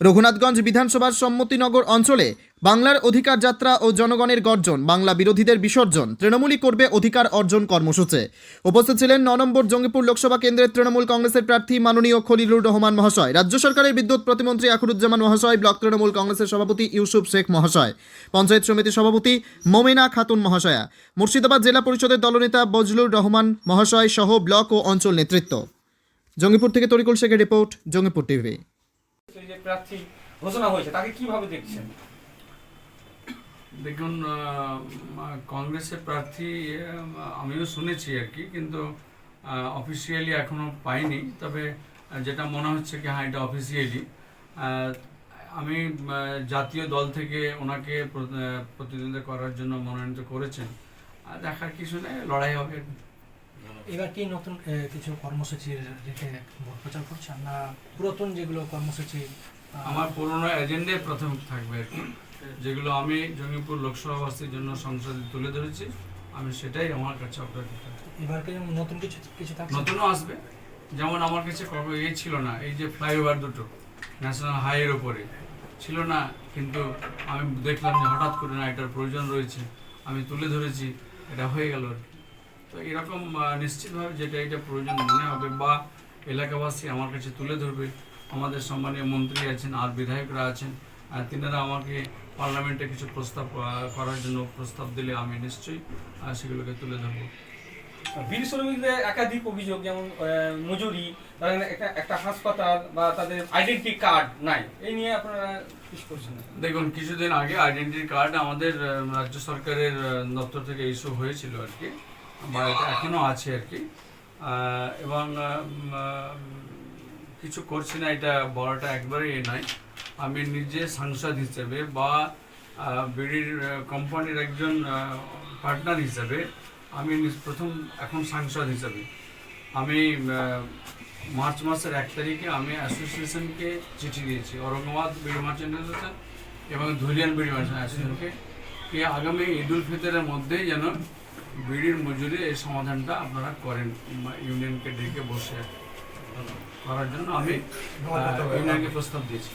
রঘুনাথগঞ্জ বিধানসভার সম্মতিনগর অঞ্চলে বাংলার অধিকার যাত্রা ও জনগণের গর্জন, বাংলা বিরোধীদের বিসর্জন, তৃণমূলই করবে অধিকার অর্জন কর্মসূচি। উপস্থিত ছিলেন ন নম্বর জঙ্গিপুর লোকসভা কেন্দ্রের তৃণমূল কংগ্রেসের প্রার্থী মাননীয় খলিলুর রহমান মহাশয়। রাজ্য সরকারের বিদ্যুৎ প্রতিমন্ত্রী আখরুজ্জামান মহাশয়, ব্লক তৃণমূল কংগ্রেসের সভাপতি ইউসুফ শেখ মহাশয়, পঞ্চায়েত সমিতির সভাপতি মোমেনা খাতুন মহাশয়া, মুর্শিদাবাদ জেলা পরিষদের দলনেতা বজলুর রহমান মহাশয় সহ ব্লক ও অঞ্চল নেতৃত্ব। জঙ্গিপুর থেকে তরিকুল শেখের রিপোর্ট, জঙ্গিপুর টিভি। প্রার্থী ঘোষণা হয়েছে, তাকে কীভাবে দেখছেন? দেখুন কংগ্রেসের প্রার্থী আমিও শুনেছি আর কি, কিন্তু অফিসিয়ালি এখনও পাইনি। তবে যেটা মনে হচ্ছে কি হ্যাঁ এটা অফিসিয়ালি আমি জাতীয় দল থেকে ওনাকে প্রতিদ্বন্দ্বিতা করার জন্য মনোনীত করেছেন। দেখার কিছু নেই, লড়াই হবে। এবার কি নতুন কিছু কর্মসূচি রেখে ভোট প্রচার করছেন না পুরাতন যেগুলো কর্মসূচি আমার পুরনো এজেন্ডায় প্রথম থাকবে যেগুলো আমি জঙ্গিপুর লোকসভা বাসীর জন্য সংসদে তুলে ধরেছি আমি সেটাই আমার কাছে অগ্রাধিকার। এবার কি নতুন কিছু কিছু নতুনও আসবে। যেমন আমার কাছে কবে ইয়ে ছিল না এই যে ফ্লাইওভার দুটো ন্যাশনাল হাইওয়ের ওপরে ছিল না কিন্তু আমি দেখলাম যে হঠাৎ করে না এটার প্রয়োজন রয়েছে। আমি তুলে ধরেছি এটা হয়ে গেল আর কি। তো এরকম নিশ্চিতভাবে যেটা এটা প্রয়োজন মনে হবে বা এলাকাবাসী আমার কাছে তুলে ধরবে। আমাদের সম্মানীয় মন্ত্রী আছেন আর বিধায়করা আছেন আর তিনারা আমাকে পার্লামেন্টে কিছু প্রস্তাব করার জন্য প্রস্তাব দিলে আমি নিশ্চয়ই সেগুলোকে তুলে ধরবো। বিড়ি শ্রমিকদের একাধিক অভিযোগ যেমন মজুরি একটা একটা হাসপাতাল বা তাদের আইডেন্টি কার্ড নাই এই নিয়ে আপনারা কি করছেন দেখুন কিছুদিন আগে আইডেন্টি কার্ড আমাদের রাজ্য সরকারের দপ্তর থেকে ইস্যু হয়েছিল আর কি। বা এটা এখনও আছে আর কি। এবং কিছু করছি না, এটা বলাটা এ নয়। আমি নিজে সাংসদ হিসেবে বা বিড়ির কোম্পানির একজন পার্টনার হিসেবে আমি প্রথম এখন সাংসদ হিসেবে। আমি মার্চ মাসের এক তারিখে আমি অ্যাসোসিয়েশনকে চিঠি দিয়েছি, ঔরঙ্গাবাদ বিড়ি মার্চেন্ট অ্যাসোসিয়েশন এবং ধুলিয়ান বিড়ি মার্চেন্ট অ্যাসোসিয়েশনকে। আগামী ঈদ উল ফিতরের মধ্যেই যেন বিড়ির মজুরি এই সমাধানটা আপনারা করেন ইউনিয়নকে ডেকে বসে করার জন্য আমি ইউনিয়নকে প্রস্তাব দিয়েছি।